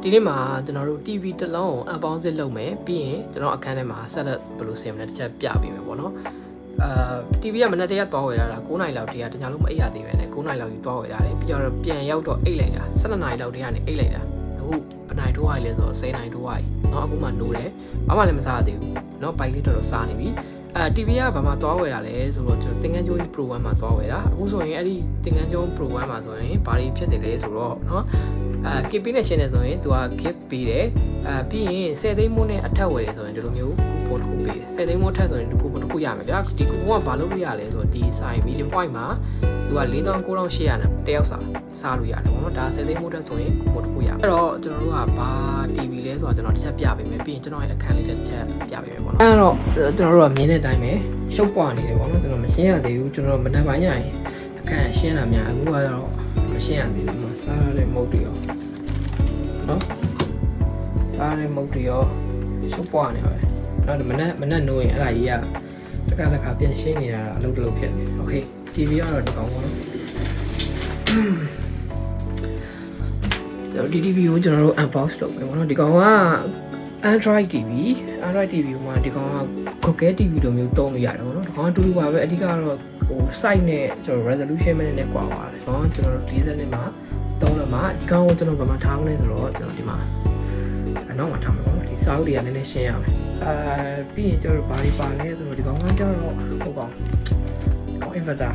ဒီနေ့မှာကျွန်တော်တို့ TV တစ်လုံးကိုအပေါင်းစစ်လုပ်မယ်ပြီးရင်ကျွန်တော်အခန်းထဲမှာ set up ဘယ်လိုဆင်မလဲတစ်ချက်ပြပေးမယ်ပေါ့နော်အာ TV ကမနေ့တရက်သွားဝယ်လာတာ9နိုင်လောက်တည်းကတညာလုံးမအိပ်ရသေးပဲနဲ့9နိုင်လောက်ကြီးသွားဝယ်လာတယ်ပြီးတော့ပြန်ရောက်တော့အိပ်လိုက်တာ12နိုင်လောက်တည်းကနေအိပ်လိုက်တာအခုဘယ်နိုင်ထိုးရလဲဆိုတော့10နိုင်ထိုးရပြီเนาะအခုမှနိုးတယ်ဘာမှလည်းမစားရသေးဘူးเนาะဘိုက်လေးတော်တော်စားနေပြီ အဲ TV ကဘာမှသွားဝယ်တာလဲဆိုတော့ကျွန်တော်တင်ငန်းကျိုး Pro 1မှာသွားဝယ်တာအခုဆိုရင်အဲ့ဒီတင်ငန်းကျိုး Pro 1မှာဆိုရင်ဘာတွေဖြစ်တယ်လဲဆိုတော့เนาะ အာ KP နဲ့ရှင်းနေဆိုရင်သူက gift ပေးတယ်အာပြီးရင်10သိန်းမိုးနဲ့အထက်ဝယ်တယ်ဆိုရင်ဒီလိုမျိုးကူပွန်တစ်ခုပေးတယ်10သိန်းမိုးထက်ဆိုရင်ဒီကူပွန်တစ်ခုရမယ်ဗျာဒီကူပွန်ကဘာလုပ်လို့ရလဲဆိုတော့ဒီ sign medium point မှာသူက49,800နဲ့တယောက်စားစားလို့ရတယ်ပေါ့နော်ဒါ10သိန်းမိုးထက်ဆိုရင်ကူပွန်တစ်ခုရအဲ့တော့ကျွန်တော်တို့ကဘာ TV လဲဆိုတော့ကျွန်တော်တစ်ချက်ပြပေးမယ်ပြီးရင်ကျွန်တော်ရဲ့အခန်းလေးတစ်ချက်ပြပေးမယ်ပေါ့နော် ါ့ အဲ့တော့ကျွန်တော်တို့ကမြင်တဲ့အတိုင်းပဲရှုပ်ပွားနေတယ်ပေါ့နော်ကျွန်တော်မရှင်းရသေးဘူးကျွန်တော်မနက်ပိုင်းရရင်အခန်းရှင်းတာများအခုကတော့မရှင်းရသေးဘူးမစားရတဲ့မုတ်တွေရော နော်စားတဲ့မုတ်တွေရောရှုပ်ပွားနေပါပဲနော်ဒီမနက်မနက်နိုးရင်အဲ့ဒါကြီးကတစ်ခါတစ်ခါပြန်ရှင်းနေရတာအလုပ်တစ်လုပ်ဖြစ်နေโอเค TV ကတော့ဒီကောင်ပေါ့နော်ဒီ TV ကိုကျွန်တော်တို့ unbox လုပ်မယ်ပေါ့နော်ဒီကောင်က Android TV Android TV မှာဒီကောင်က Google TV လိုမျိုးသုံးလို့ရတယ်ပေါ့နော်ဒီကောင်ကတူတူပါပဲအဓိကတော့ဟို site နဲ့ကျွန်တော် resolution နဲ့နဲ့ကွာပါတယ်ဒီကောင်ကကျွန်တော်တို့40နဲ့မှာသုံးလို့မှာဒီကောင်ကိုကျွန်တော်ဗမာထားအောင်လဲဆိုတော့ကျွန်တော်ဒီမှာအနောက်မှာထားမှာပေါ့နော်ဒီစာအုပ်တွေကနည်းနည်းရှင်းရမယ်အာပြီးရင်ကျွန်တော်ဘာတွေပါလဲဆိုတော့ဒီကောင်ကကျွန်တော်ဟိုကောင် inverter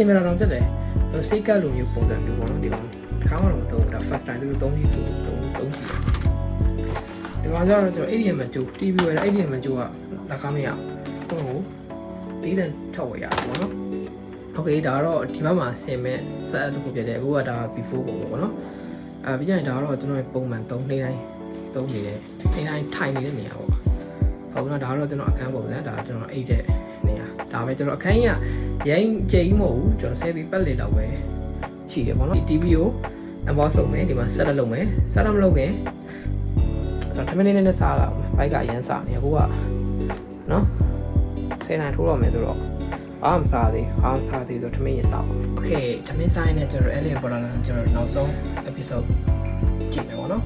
inverter တော့တက်တယ်သူစိတ်ကလိုမျိုးပုံစံမျိုးပေါ့နော်ဒီကောင်ခါမှတော့မသုံးဘူးဒါ first time သူသုံးကြည့်ဆိုသုံးသုံးကြည့် ဒီကောင်ကျတော့ကျွန်တော် ADM မကျိုး TV ဝယ်တာ ADM မကျိုးကလက်ကားမရဘူးဟိုတီးတဲ့ထောက်ဝယ်ရတယ်ပေါ့နော်โอเคဒါတော့ဒီဘက်မှာဆင်မဲ့ဆက်အပ်တစ်ခုဖြစ်တယ်အခုကဒါ before ပုံပေါ့နော်အဲပြီးရင်ဒါတော့ကျွန်တော်ပုံမှန်3နေ့တိုင်းသုံးနေတဲ့နေ့တိုင်းထိုင်နေတဲ့နေရာပေါ့ဟုတ်ကဲ့ဒါတော့ကျွန်တော်အခန်းပုံစံဒါကျွန်တော်အိတ်တဲ့နေရာဒါပဲကျွန်တော်အခန်းကြီးကရိုင်းချိန်မဟုတ်ဘူးကျွန်တော်ဆယ်ပြီးပတ်လေတော့ပဲရှိတယ်ပေါ့နော်ဒီ TV ကို unbox လုပ်မယ်ဒီမှာ set up လုပ်မယ် set up မလုပ်ခင် ဆိုတော့10မိနစ်နဲ့စားလာဘိုက်ကရမ်းစားနေအခုကနော်10နိုင်ထိုးတော့မယ်ဆိုတော့အားမစားသေးအားမစားသေးဆိုတော့ထမင်းရစားပါโอเคထမင်းစားရင်လည်းကျွန်တော်အဲ့လေပေါ်လာတယ်ကျွန်တော်နောက်ဆုံး episode ကြည့်မယ်ပေါ့နော်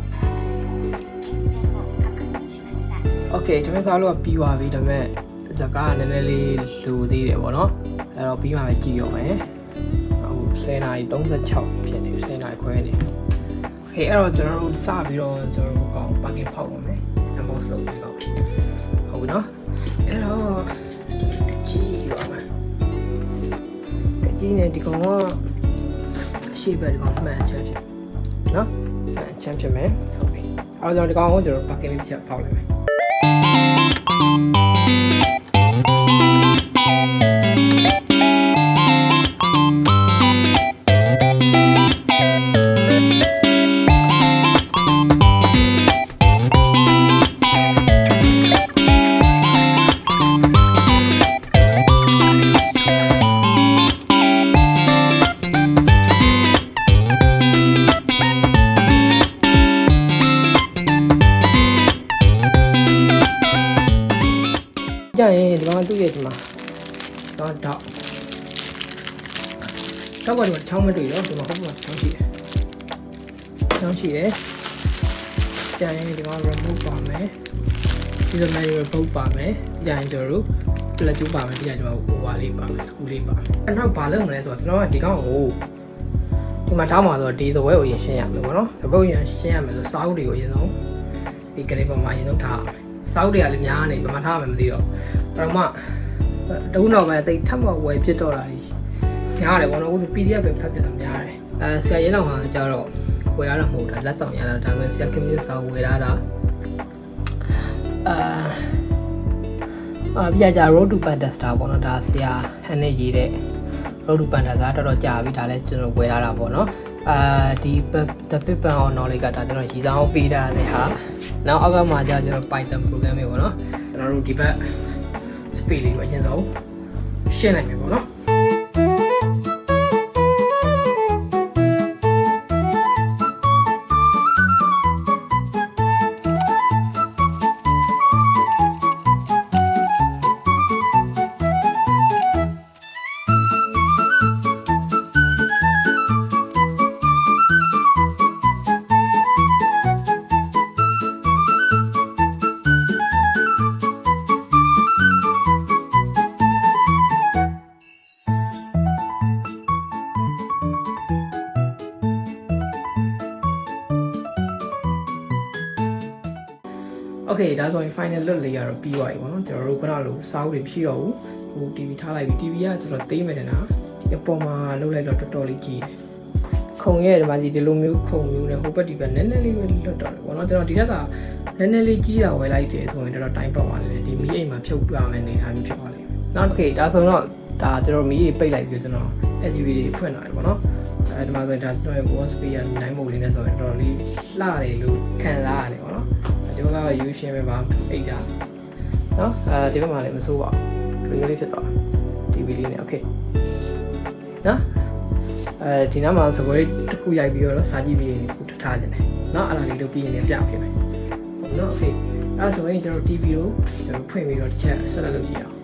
โอเคဒါပေမဲ့စားလို့ပြီးသွားပြီဒါပေမဲ့ဇကာကနည်းနည်းလေးလိုသေးတယ်ပေါ့နော်အဲ့တော့ပြီးမှပဲကြည့်ရမယ်အခု10:36ဖြစ်နေ10:00ခွဲနေ โอเคအဲ့တော့ကျွန်တော်တို့စပြီးတော့ကျွန်တော်တို့ကောင်ပါကင်ဖောက်ပါမယ် unbox လုပ်ပြီးတော့ဟုတ်ပြီနော်အဲ့တော့ကြည့်ပါမယ်ကြည့်နေဒီကောင်ကအရှိပဲဒီကောင်မှန်ချမ်းဖြစ်နော်မှန်ချမ်းဖြစ်မယ်ဟုတ်ပြီအဲ့တော့ကျွန်တော်ဒီကောင်ကိုကျွန်တော်ပါကင်လေးတစ်ချက်ဖောက်လိုက်မယ် သူ့ရဲ့ဒီမှာတော့တော့တော့ဘာလို့ချောင်းမတွေ့တော့ဒီမှာဟုတ်မှာချောင်းရှိတယ်ချောင်းရှိတယ်ကြရင်ဒီကောင် remove ပါမယ်ဒီလိုမျိုး remove ပါမယ်ကြရင်ကျွန်တော်တို့ plug ကျူပါမယ်ဒီကကျွန်တော်ဟိုဝါလေးပါမယ်စကူလေးပါမယ်အဲ့တော့ဘာလုပ်မလဲဆိုတော့ကျွန်တော်ကဒီကောင်ကိုဒီမှာထားမှာဆိုတော့ဒီစပွဲကိုရင်ရှင်းရမယ်ပေါ့နော်စပွဲကိုရင်ရှင်းရမယ်ဆိုစာအုပ်တွေကိုအရင်ဆုံးဒီကလေးပေါ်မှာအရင်ဆုံးထားရမယ်စာအုပ်တွေကလည်းများနေဘယ်မှာထားမှမသိတော့ အဲ့တော့မှတခုတော့ပဲတိတ်ထပ်မဝယ်ဖြစ်တော့တာကြီးများတယ်ပေါ့နော်အခု PDF ပဲဖတ်ပြတာများတယ်အဲဆရာရဲလောက်ဟာကျတော့ဝယ်ရတာမဟုတ်တာလက်ဆောင်ရတာဒါဆိုရင်ဆရာခင်မျိုးစာဝယ်ရတာအာအာပြကြ road to pandasta ပေါ့နော်ဒါဆရာဟန်နဲ့ရေးတဲ့ road to pandasta တော်တော်ကြာပြီဒါလည်းကျွန်တော်ဝယ်ရတာပေါ့နော်အာဒီ the big bang of knowledge ကဒါကျွန်တော်ရည်စားအောင်ပေးတာလေဟာနောက်အောက်ကမှကြာကျွန်တော် python program ပဲပေါ့နော်ကျွန်တော်တို့ဒီဘက် speed လေးပဲအရင်ဆုံးရှင်းလိုက်မယ်ပေါ့နော် Okay ဒါဆိုရင် final look လေးကတော့ပြီးသွားပြီပေါ့နော်ကျွန်တော်တို့ကတော့လို့စာအုပ်တွေမရှိတော့ဘူးဟို TV ထားလိုက်ပြီ TV ကကျွန်တော်သိမ်းမယ်တဲ့နော်ဒီအပေါ်မှာလှုပ်လိုက်တော့တော်တော်လေးကြီးတယ်ခုံရဲ့ဒီမှာဒီလိုမျိုးခုံမျိုးနဲ့ဟိုဘက်ဒီဘက်နည်းနည်းလေးပဲလွတ်တော့တယ်ပေါ့နော်ကျွန်တော်ဒီထက်ကနည်းနည်းလေးကြီးတာဝယ်လိုက်တယ်ဆိုရင်တော်တော်တိုင်းပတ်သွားတယ်ဒီမီးအိမ်မှာဖြုတ်ပြမယ်နေထားပြီးဖြစ်သွားလိမ့်မယ်နောက်တစ်ခေတ်ဒါဆိုတော့ဒါကျွန်တော်မီးပိတ်လိုက်ပြီးကျွန်တော် SUV တွေဖွင့်လာတယ်ပေါ့နော် အဲဒီမှာဆိုရင်ဒါကျွန်တော်ရဲ့ wall space က9 mode လေးနဲ့ဆိုရင်တော်တော်လေးလှတယ်လို့ခံစားရတယ်ပေါ့နော်ကျွန်တော်က U ရှင်းပဲပါအိတ်တာနော်အဲဒီဘက်မှာလည်းမဆိုးပါဘူး green လေးဖြစ်သွား TV လေးနဲ့ okay နော်အဲဒီနားမှာစကွဲတစ်ခုရိုက်ပြီးတော့စာကြည့်ပြီးရင်ခုထားခြင်းတယ်နော်အဲ့ဒါလေးလုပ်ပြီးရင်လည်းပြဖြစ်မယ်ဟုတ်နော် okay အဲ့ဒါဆိုရင်ကျွန်တော် TV ကိုကျွန်တော်ဖွင့်ပြီးတော့တစ်ချက်ဆက်လက်လုပ်ကြည့်အောင်